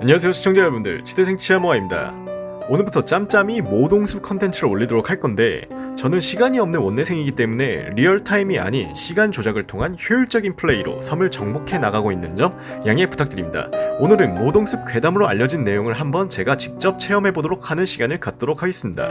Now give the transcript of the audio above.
안녕하세요 시청자 여러분들. 치대생 치아모아입니다. 오늘부터 짬짬이 모동숲 컨텐츠를 올리도록 할 건데 저는 시간이 없는 원내생이기 때문에 리얼타임이 아닌 시간 조작을 통한 효율적인 플레이로 섬을 정복해 나가고 있는 점 양해 부탁드립니다. 오늘은 모동숲 괴담으로 알려진 내용을 한번 제가 직접 체험해 보도록 하는 시간을 갖도록 하겠습니다